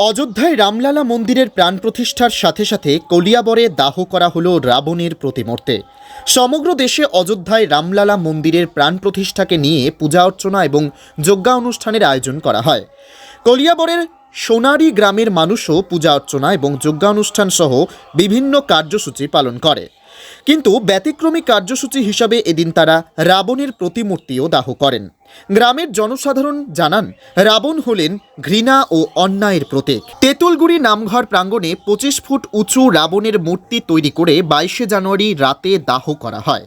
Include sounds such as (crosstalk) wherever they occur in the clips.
অযোধ্যায় রামলালা মন্দিরের প্রাণ প্রতিষ্ঠার সাথে সাথে কলিয়াবরে দাহ করা হলো রাবণের প্রতিমূর্তে। সমগ্র দেশে অযোধ্যায় রামলালা মন্দিরের প্রাণ প্রতিষ্ঠাকে নিয়ে পূজা অর্চনা এবং যজ্ঞা অনুষ্ঠানের আয়োজন করা হয়। কলিয়াবরের সোনারি গ্রামের মানুষও পূজা অর্চনা এবং যজ্ঞানুষ্ঠান সহ বিভিন্ন কার্যসূচি পালন করে। কিন্তু ব্যতিক্রমী কার্যসূচি হিসাবে এদিন তারা রাবণের প্রতিমূর্তিও দাহ করেন। গ্রামের জনসাধারণ জানান, রাবণ হলেন ঘৃণা ও অন্যায়ের প্রতীক। তেঁতুলগুড়ি নামঘর প্রাঙ্গণে পঁচিশ ফুট উঁচু রাবণের মূর্তি তৈরি করে বাইশে জানুয়ারি রাতে দাহ করা হয়।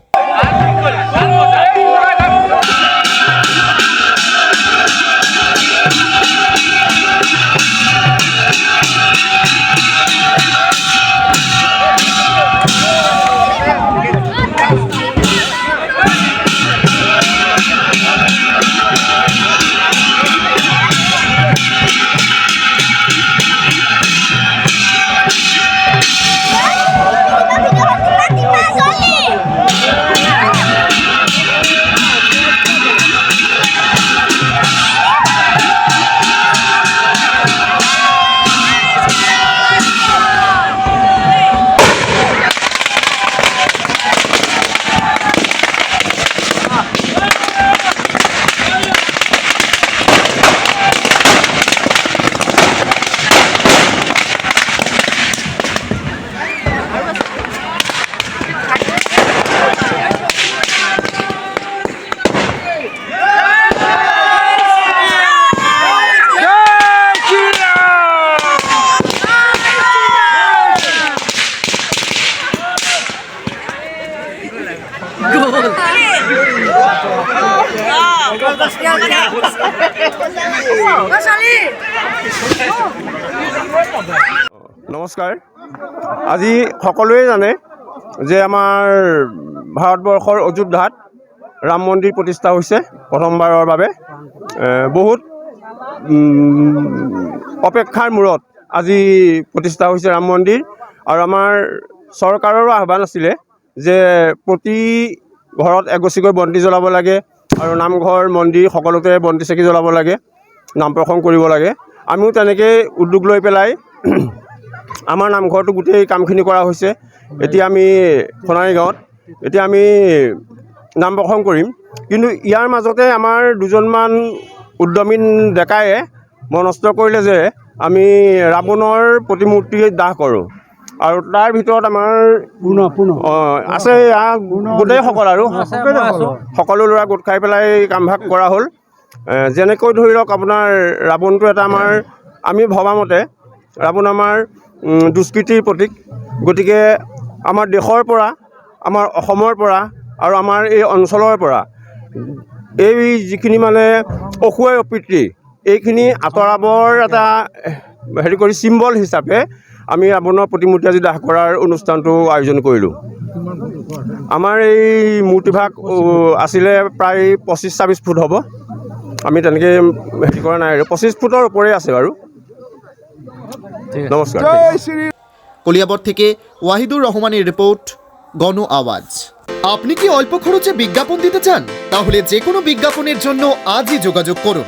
নমস্কাৰ। আজি সকলোৱে জানে যে আমাৰ ভাৰতবৰ্ষৰ অযোধ্যাত ৰাম মন্দিৰ প্ৰতিষ্ঠা হৈছে প্ৰথমবাৰৰ বাবে। বহুত অপেক্ষাৰ মূৰত আজি প্ৰতিষ্ঠা হৈছে ৰাম মন্দিৰ আৰু আমাৰ চৰকাৰৰো আহ্বান আছিলে যে প্ৰতি ঘৰত এগছিকৈ বন্তি জ্বলাব লাগে আৰু নামঘৰ মন্দিৰ সকলোতে বন্তি চাকি জ্বলাব লাগে নাম প্ৰসংগ কৰিব লাগে। আমিও তেনেকৈ উদ্যোগ লৈ পেলাই (clears throat) আমাৰ নামঘৰটো গোটেই কামখিনি কৰা হৈছে। এতিয়া আমি সোণাৰী গাঁৱত এতিয়া আমি নাম প্ৰসংগ কৰিম। কিন্তু ইয়াৰ মাজতে আমাৰ দুজনমান উদ্যমী ডেকায়ে মনস্থ কৰিলে যে আমি ৰাৱণৰ প্ৰতিমূৰ্তি দাহ কৰোঁ। আৰু তাৰ ভিতৰত আমাৰ আছে গোটেইসকল আৰু। সকলো ল'ৰা গোট খাই পেলাই কামভাগ কৰা হ'ল। যেনেকৈ ধৰি লওক আপোনাৰ ৰাৱণটো এটা আমাৰ আমি ভবামতে ৰাৱণ আমাৰ দুষ্কৃতিৰ প্ৰতীক। গতিকে আমাৰ দেশৰ পৰা আমাৰ অসমৰ পৰা আৰু আমাৰ এই অঞ্চলৰ পৰা এই যিখিনি মানে অসুৱাই অপ্ৰীতি এইখিনি আঁতৰাবৰ এটা হেৰি কৰি চিম্বল হিচাপে আমি ৰাৱণৰ প্ৰতিমূৰ্তি আজি দাহ কৰাৰ অনুষ্ঠানটো আয়োজন কৰিলোঁ। আমাৰ এই মূৰ্তিভাগ আছিলে প্ৰায় পঁচিছ ছাব্বিছ ফুট হ'ব। আমি তেনেকৈ হেৰি কৰা নাই আৰু। পঁচিছ ফুটৰ ওপৰে আছে বাৰু। নমস্কাৰ। কলিয়াবর থেকে ওয়াহিদুর রহমানের রিপোর্ট গণ আওয়াজ আপনি কি অল্প খরচে বিজ্ঞাপন দিতে চান? তাহলে যে কোনো বিজ্ঞাপনের জন্য আজই যোগাযোগ করুন।